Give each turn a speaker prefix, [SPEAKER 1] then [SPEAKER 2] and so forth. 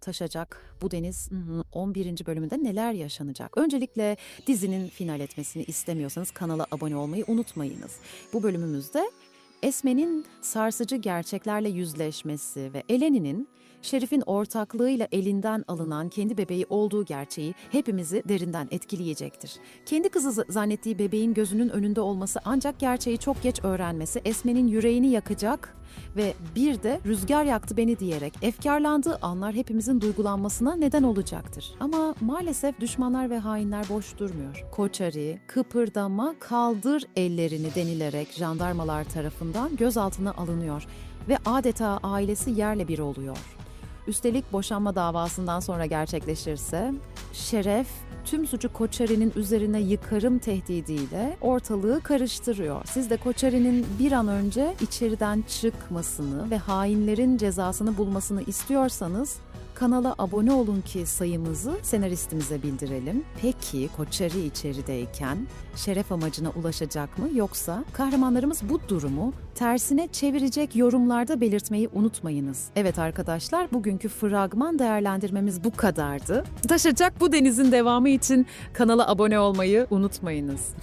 [SPEAKER 1] taşacak bu deniz hı hı, 11. bölümünde neler yaşanacak? Öncelikle dizinin final etmesini istemiyorsanız kanala abone olmayı unutmayınız. Bu bölümümüzde Esme'nin sarsıcı gerçeklerle yüzleşmesi ve Eleni'nin Şerif'in ortaklığıyla elinden alınan kendi bebeği olduğu gerçeği hepimizi derinden etkileyecektir. Kendi kızı zannettiği bebeğin gözünün önünde olması ancak gerçeği çok geç öğrenmesi Esme'nin yüreğini yakacak ve bir de rüzgar yaktı beni diyerek efkarlandığı anlar hepimizin duygulanmasına neden olacaktır. Ama maalesef düşmanlar ve hainler boş durmuyor. Koçari, kıpırdama, kaldır ellerini denilerek jandarmalar tarafından gözaltına alınıyor ve adeta ailesi yerle bir oluyor. Üstelik boşanma davasından sonra gerçekleşirse Şeref tüm suçu Koçari'nin üzerine yıkarım tehdidiyle ortalığı karıştırıyor. Siz de Koçari'nin bir an önce içeriden çıkmasını ve hainlerin cezasını bulmasını istiyorsanız kanala abone olun ki sayımızı senaristimize bildirelim. Peki Koçari içerideyken şeref amacına ulaşacak mı yoksa kahramanlarımız bu durumu tersine çevirecek yorumlarda belirtmeyi unutmayınız. Evet arkadaşlar bugünkü fragman değerlendirmemiz bu kadardı. Taşacak bu denizin devamı için kanala abone olmayı unutmayınız.